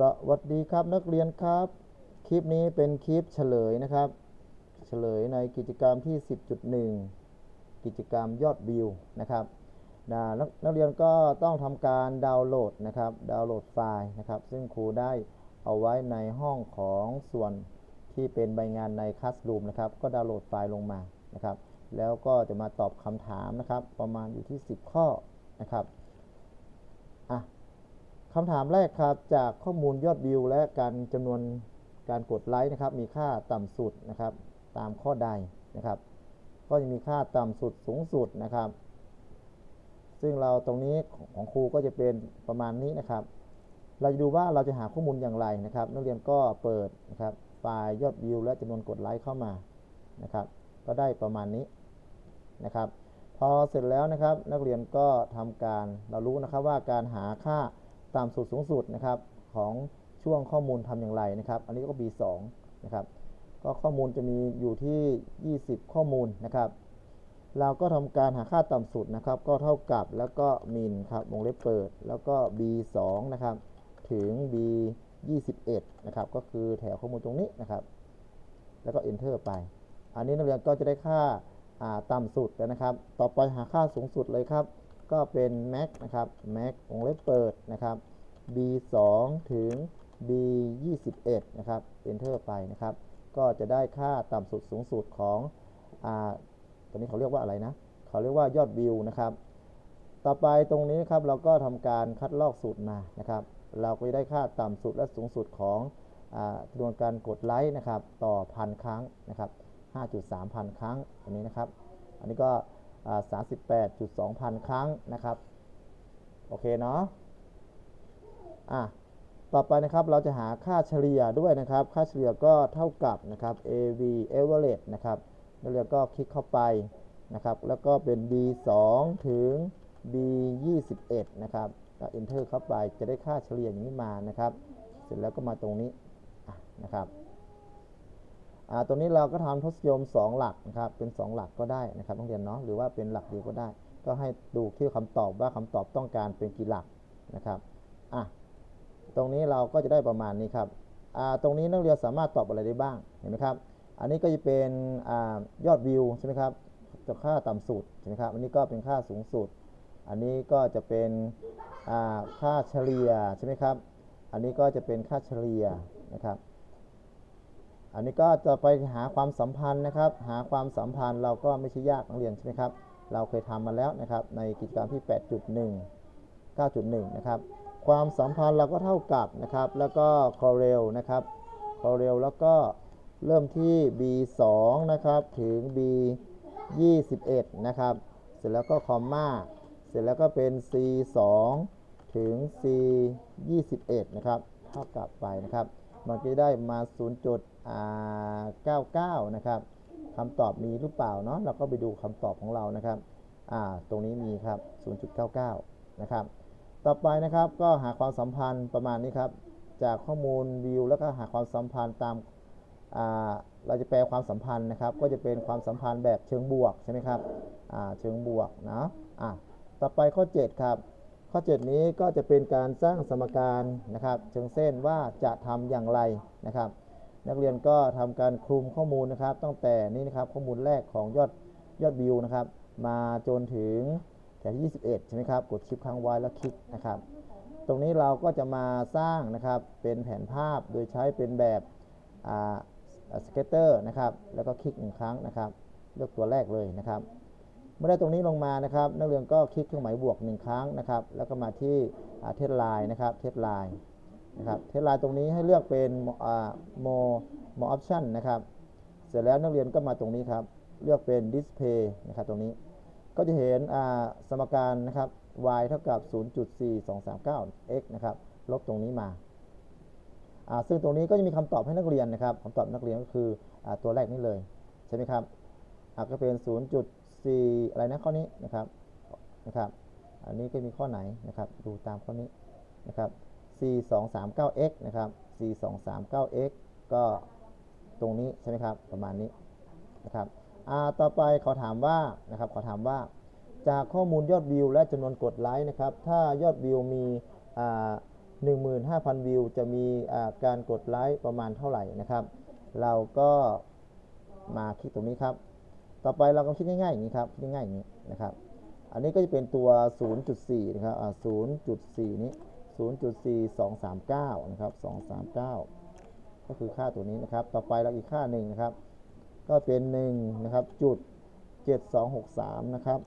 สวัสดีครับนักเรียนครับ คลิปนี้เป็นคลิปเฉลยนะครับ เฉลยในกิจกรรมที่ 10.1 กิจกรรมยอดวิวนะครับนะนักนักเรียนก็ต้องทำการดาวน์โหลดนะครับ ดาวน์โหลดไฟล์นะครับ ซึ่งครูได้เอาไว้ในห้องของส่วนที่เป็นใบงานใน Classroom นะครับ ก็ดาวน์โหลดไฟล์ลงมานะครับ แล้วก็จะมาตอบคำถามนะครับ ประมาณอยู่ที่ 10 ข้อนะครับ คำถามแรกครับจากข้อมูลยอดวิว และการจำนวนการกดไลค์นะครับ มีค่าต่ำสุดนะครับ ตามข้อใดนะครับ ก็จะมีค่าต่ำสุดสูงสุดนะครับ ซึ่งเราตรงนี้ของครูก็จะเป็นประมาณนี้นะครับ เราจะดูว่าเราจะหาข้อมูลอย่างไรนะครับ นักเรียนก็เปิดนะครับไฟล์ยอดวิว และจำนวนกดไลค์เข้ามานะครับ ก็ได้ประมาณนี้นะครับ พอเสร็จแล้วนะครับ นักเรียนก็ทำการเรารู้นะครับว่าการหาค่า ต่ำสุดสูงสุดนะครับของช่วงข้อมูลทำอย่างไรนะครับ อันนี้ก็ B2 นะครับก็ข้อมูลจะมีอยู่ที่ 20 ข้อมูลนะครับ เราก็ทำการหาค่าต่ำสุดนะครับ ก็เท่ากับแล้วก็มินครับวงเล็บเปิด แล้วก็ B2 นะครับถึง B21 นะครับ ก็คือแถวข้อมูลตรงนี้นะครับ แล้วก็ enter ไป อันนี้นักเรียนก็จะได้ค่าอ่าต่ำสุดแล้วนะครับ ต่อไปหาค่าสูงสุดเลยครับ ก็เป็น max นะครับ max วงเล็บเปิดนะครับ B2 ถึง B21 นะครับ enter ไปนะครับ ก็จะได้ค่าต่ำสุดสูงสุดของอ่าตัวนี้เขาเรียกว่าอะไรนะ เขาเรียกว่ายอดวิวนะครับ ต่อไปตรงนี้นะครับเราก็ทำการคัดลอกสูตรมานะครับ เราก็จะได้ค่าต่ำสุดและสูงสุดของอาจำนวนการกดไลค์นะครับต่อพันครั้งนะครับ 5.3 พันครั้งอันนี้นะครับ อันนี้ก็อ่า 38.2 พันครั้งนะครับ โอเคเนาะอะต่อไปนะครับเราจะหาค่าเฉลี่ยด้วยนะครับ ค่าเฉลี่ยก็เท่ากับนะครับ AV average นะครับนักเรียนก็คลิกเข้าไปนะครับ แล้วก็เป็น B2 ถึง B21 นะครับแล้ว enter เข้าไปจะได้ค่าเฉลี่ยอย่างนี้มานะครับ เสร็จแล้วก็มาตรงนี้นะครับ ตรงนี้เราก็ทำทศนิยม 2 หลักนะครับ เป็น 2 หลักก็ได้นะครับนักเรียนเนาะ หรือว่าเป็นหลักเดียวก็ได้ ก็ให้ดูที่คำตอบว่าคำตอบต้องการเป็นกี่หลักนะครับ อะ ตรงนี้เราก็จะได้ประมาณนี้ครับ อ่า ตรงนี้นักเรียนสามารถตอบอะไรได้บ้าง เห็นไหมครับ อันนี้ก็จะเป็นอายอดวิวใช่ไหมครับจากค่าต่ำสุดใช่ไหมครับ อันนี้ก็เป็นค่าสูงสุด อันนี้ก็จะเป็น อ่า ค่าเฉลี่ยใช่ไหมครับ อันนี้ก็จะเป็นค่าเฉลี่ยนะครับ อันนี้ก็จะไปหาความสัมพันธ์นะครับ หาความสัมพันธ์เราก็ไม่ใช่ยากนักเรียนใช่ไหมครับ เราเคยทำมาแล้วนะครับ ในกิจกรรมที่ 8.1 9.1 นะครับ ความสัมพันธ์เราก็เท่ากับนะครับ แล้วก็ correl นะครับ correl แล้วก็เริ่มที่ b2 นะครับ ถึง b21 นะครับ เสร็จแล้วก็คอมมาเสร็จแล้วก็เป็น c2 ถึง c21 นะครับ เท่ากับไปนะครับ มันก็จะได้มา 0.99 นะครับคำตอบมีหรือเปล่าเนาะเราก็ไปดูคำตอบของเรานะครับอ่าตรงนี้มีครับ 0.99 นะครับ ต่อไปนะครับก็หาความสัมพันธ์ประมาณนี้ครับ จากข้อมูลวิวแล้วก็หาความสัมพันธ์ตามอ่าเราจะแปลความสัมพันธ์นะครับ ก็จะเป็นความสัมพันธ์แบบเชิงบวกใช่ไหมครับอ่าเชิงบวกนะอะต่อไปข้อ 7 ครับ ข้อ 7 นี้ก็จะเป็นการสร้างสมการนะครับเชิงเส้นว่าจะทำอย่างไรนะครับ นักเรียนก็ทำการคลุมข้อมูลนะครับ ตั้งแต่นี้นะครับข้อมูลแรกของยอดยอดวิวนะครับ มาจนถึงแถวที่21 ใช่ไหมครับ กดชิปค้างไว้แล้วคลิกนะครับ ตรงนี้เราก็จะมาสร้างนะครับเป็นแผนภาพโดยใช้เป็นแบบสเก็ตเตอร์นะครับ แล้วก็คลิกหนึ่งครั้งนะครับ เลือกตัวแรกเลยนะครับ เมื่อได้ตรงนี้ลงมานะครับ นักเรียนก็คลิกเครื่องหมายบวกหนึ่งครั้งนะครับ แล้วก็มาที่เทสไลน์นะครับเทสไลน์นะครับเทสไลน์ตรงนี้ให้เลือกเป็นโมโมออปชันนะครับ เสร็จแล้วนักเรียนก็มาตรงนี้ครับ เลือกเป็น Display นะครับตรงนี้ ก็จะเห็นสมการนะครับ y เท่ากับ 0.4239 x นะครับ ลบตรงนี้มา ซึ่งตรงนี้ก็จะมีคำตอบให้นักเรียนนะครับคำตอบนักเรียนก็คืออตัวแรกนี้เลย ใช่ไหมครับก็เป็น 4 อะไรนะข้อนี้นะครับนะครับ อันนี้ก็มีข้อไหนนะครับ ดูตามข้อนี้นะครับ 4239x นะครับ 4239x ก็ตรงนี้ใช่ไหมครับ ประมาณนี้นะครับต่อไปขอถามว่านะครับขอถามว่า จากข้อมูลยอดวิว และจำนวนกดไลค์นะครับ ถ้ายอดวิวมี15,000 วิว จะมีอ่าการกดไลค์ประมาณเท่าไหร่นะครับ เราก็มาคลิกตรงนี้ครับ ต่อไปเราก็คิดง่ายๆอย่างนี้ครับคิดง่ายๆอย่างนี้นะครับ อันนี้ก็จะเป็นตัว 0.4 นะครับอ่า0.4 นี้ 0.4239 นะครับ 239 ก็คือค่าตัวนี้นะครับ ต่อไปเราอีกค่าหนึ่งนะครับ ก็เป็น1นะครับจุด7263 นะครับ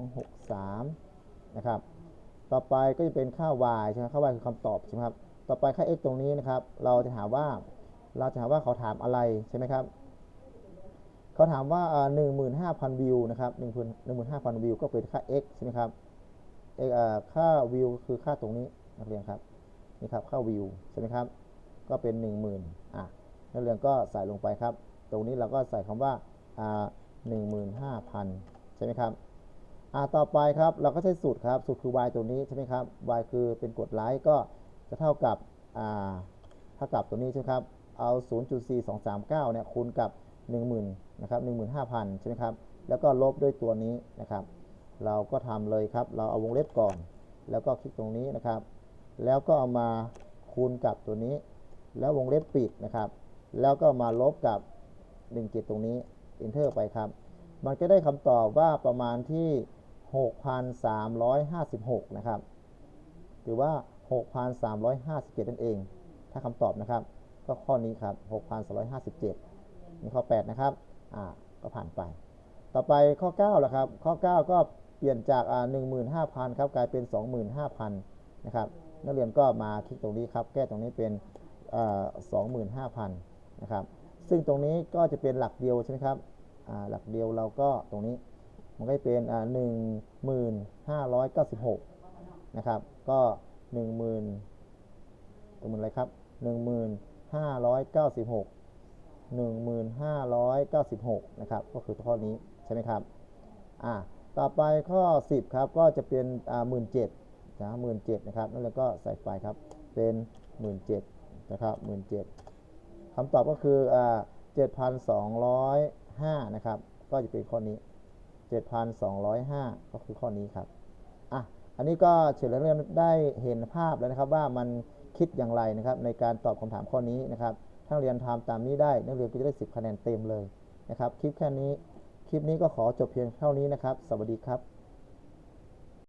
7263 นะครับ ต่อไปก็จะเป็นค่า y ใช่ไหมค่า y คือคำตอบใช่ไหมครับ ต่อไปค่า x ตรงนี้นะครับ เราจะถาว่า เราจะถาว่าเขาถามอะไรใช่ไหมครับ เขาถามว่าหนึ่งหมื่นห้าพันวิวนะครับหนึ่งพันหนึ่งหมื่นห้าพันวิวก็เป็นค่า x ใช่ไหมครับ x อ่าค่าวิวคือค่าตรงนี้นักเรียนครับนี่ครับค่าวิวใช่ไหมครับ ก็เป็นหนึ่งหมื่นอะนักเรียนก็ใส่ลงไปครับ ตรงนี้เราก็ใส่คำว่าอ่าหนึ่งหมื่นห้าพันใช่ไหมครับอ่าต่อไปครับเราก็ใช้สูตรครับ สูตรคือ y ตัวนี้ใช่ไหมครับ y คือเป็นกดไลค์ก็จะเท่ากับอ่าเท่ากับตัวนี้ใช่ไหมครับ เอา 0.4239เนี่ยคูณกับ 10,000นะครับ15,000 ใช่ไหมครับ แล้วก็ลบด้วยตัวนี้นะครับ เราก็ทำเลยครับ เราเอาวงเล็บก่อน แล้วก็คลิกตรงนี้นะครับ แล้วก็เอามาคูณกับตัวนี้ แล้ววงเล็บปิดนะครับ แล้วก็มาลบกับ17ตรงนี้ enter ไปครับ มันก็ได้คำตอบว่าประมาณที่ 6,356 นะครับ หรือว่า 6,357 นั่นเอง ถ้าคำตอบนะครับ ก็ข้อนี้ครับ 6,357 ข้อ 8 นะครับ อ่า ก็ผ่านไป ต่อไปข้อ9แล้วครับ ข้อ 9 ก็เปลี่ยนจากอ่า15,000ครับ กลายเป็น 25,000นะครับ นักเรียนก็มาคลิกตรงนี้ครับ แก้ตรงนี้เป็นอ่า25,000นะครับ ซึ่งตรงนี้ก็จะเป็นหลักเดียวใช่ไหมครับ อ่า หลักเดียวเราก็ตรงนี้ มันก็จะเป็นอ่า1596นะครับ ก็10,000ตรงมืออะไรครับ1596 1596 นะครับ ก็คือข้อนี้ใช่ไหมครับ อ่า ต่อไปข้อ 10 ครับ ก็จะเป็นอ่า17,000นะ17,000นะครับ นั่นแล้วก็ใส่ไปครับ เป็น17,000นะครับ17,000คำตอบก็คืออ่า7,205นสองร้อยห้านะครับ ก็จะเป็นข้อนี้7,205ก็คือข้อนี้ครับ อะ อันนี้ก็เฉลยเรื่องได้เห็นภาพแล้วนะครับว่ามันคิดอย่างไรนะครับในการตอบคำถามข้อนี้นะครับ นักเรียนทำตามนี้ได้ นักเรียนก็จะได้ 10 คะแนนเต็มเลยนะครับ คลิปแค่นี้ คลิปนี้ก็ขอจบเพียงเท่านี้นะครับ สวัสดีครับ